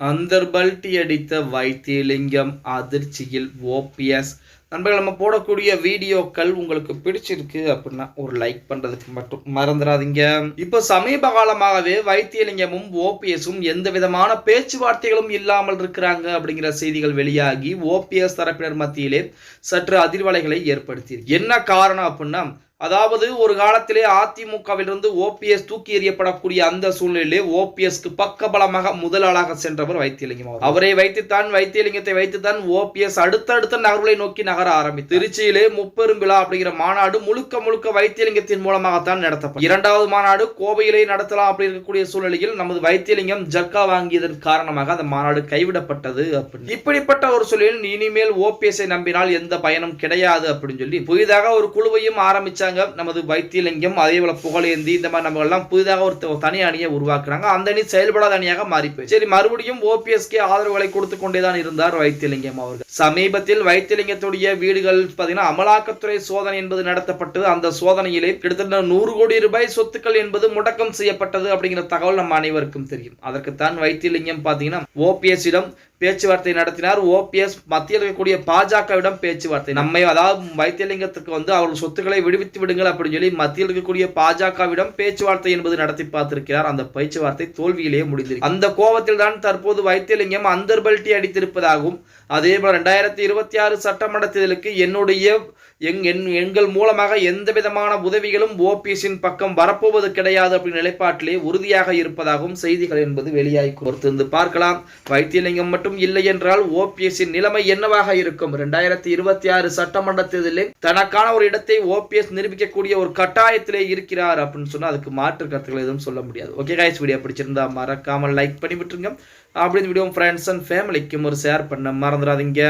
அந்தர்பல்ட்டி அடித்த வைத்தியலிங்கம் அதிர்ச்சியில் ஓபிஎஸ் நண்பர்கள் நம்ம போடக்கூடிய வீடியோக்கள் உங்களுக்கு பிடிச்சிருக்கு அப்படின்னா ஒரு லைக் பண்றதுக்கு மட்டும் மறந்துடாதீங்க. இப்போ சமீப காலமாகவே வைத்தியலிங்கமும் ஓபிஎஸும் எந்த விதமான பேச்சுவார்த்தைகளும் இல்லாமல் இருக்கிறாங்க அப்படிங்கிற செய்திகள் வெளியாகி ஓபிஎஸ் தரப்பினர் மத்தியிலே சற்று அதிர்வலைகளை ஏற்படுத்தி என்ன காரணம் அப்படின்னா அதாவது ஒரு காலத்திலே அதிமுகவிலிருந்து ஓபிஎஸ் தூக்கி எறியப்படக்கூடிய அந்த சூழ்நிலையிலே ஓபிஎஸ்க்கு பக்கபலமாக முதலாளாக சென்றவர் வைத்தியலிங்கம் அவர் அவரை வைத்துத்தான் வைத்தியலிங்கத்தை வைத்துத்தான் ஓபிஎஸ் அடுத்தடுத்த நகர்வுகளை நோக்கி நகர ஆரம்பித்து திருச்சியிலே முப்பெரும் விழா அப்படிங்கிற மாநாடு முழுக்க முழுக்க வைத்தியலிங்கத்தின் மூலமாகத்தான் நடத்தப்படும் இரண்டாவது மாநாடு கோவையிலே நடத்தலாம் அப்படி இருக்கக்கூடிய சூழ்நிலையில் நமது வைத்தியலிங்கம் ஜர்கா வாங்கியதன் காரணமாக அந்த மாநாடு கைவிடப்பட்டது அப்படின்னு. இப்படிப்பட்ட ஒரு சூழலில் இனிமேல் ஓபிஎஸ்ஐ நம்பினால் எந்த பயனும் கிடையாது அப்படின்னு சொல்லி புதிதாக ஒரு குழுவையும் ஆரம்பிச்சாங்க நமது வைத்தியலிங்கம் அதே போல புகழேந்தி இந்த மாதிரி நம்ம எல்லாம் புதிதாக ஒரு தனி அணியை உருவாக்குறாங்க. அந்த அணி செயல்படாத அணியாக மாறி சரி மறுபடியும் ஓபிஎஸ்கே ஆதரவுகளை கொடுத்து கொண்டேதான் இருந்தார் வைத்தியலிங்கம் அவர்கள். சமீபத்தில் வைத்தியலிங்கத்துடைய வீடுகள் பார்த்தீங்கன்னா அமலாக்கத்துறை சோதனை என்பது நடத்தப்பட்டது. அந்த சோதனையிலே கிட்டத்தட்ட நூறு கோடி ரூபாய் சொத்துக்கள் என்பது முடக்கம் செய்யப்பட்டது அப்படிங்கிற தகவல் நம்ம அனைவருக்கும் தெரியும். அதற்குத்தான் வைத்தியலிங்கம் பார்த்தீங்கன்னா ஓபிஎஸ் இடம் பேச்சுவார்த்தை நடத்தினார். ஓபிஎஸ் மத்தியில் இருக்கக்கூடிய பாஜகவிடம் பேச்சுவார்த்தை. நம்மை அதாவது வைத்தியலிங்கத்துக்கு வந்து அவர்கள் சொத்துக்களை விடுவித்து விடுங்கள் அப்படின்னு சொல்லி மத்தியில் இருக்கக்கூடிய பாஜகவிடம் பேச்சுவார்த்தை என்பது நடத்தி பார்த்திருக்கிறார். அந்த பேச்சுவார்த்தை தோல்வியிலேயே முடிந்திருக்கு. அந்த கோபத்தில் தான் தற்போது வைத்தியலிங்கம் அந்தர்பல்ட்டி அடித்திருப்பதாகவும் அதே போல ரெண்டாயிரத்தி இருபத்தி ஆறு சட்டமன்ற தேர்தலுக்கு என்னுடைய எங் என் எங்கள் மூலமாக எந்த விதமான உதவிகளும் ஓபிஎஸ்ஸின் பக்கம் வரப்போவது கிடையாது அப்படின்ற நிலைப்பாட்டிலே உறுதியாக இருப்பதாகவும் செய்திகள் என்பது வெளியாகி கொடுத்திருந்து பார்க்கலாம். வைத்தியலிங்கம் மட்டும் இல்லை என்றால் ஓபிஎஸ்ஸின் நிலைமை என்னவாக இருக்கும்? இரண்டாயிரத்தி இருபத்தி ஆறு சட்டமன்ற தேர்தலில் தனக்கான ஒரு இடத்தை ஓபிஎஸ் நிரூபிக்கக்கூடிய ஒரு கட்டாயத்திலே இருக்கிறார் அப்படின்னு சொன்னா அதுக்கு மாற்று கருத்துக்கள் எதுவும் சொல்ல முடியாது. ஓகே காய்ஸ் வீடியோ பிடிச்சிருந்தா மறக்காமல் லைக் பண்ணி விட்டுருங்க. அப்படி இந்த வீடியோ ஃப்ரெண்ட்ஸ் அண்ட் ஃபேமிலிக்கும் ஒரு ஷேர் பண்ண மறந்துடாதீங்க.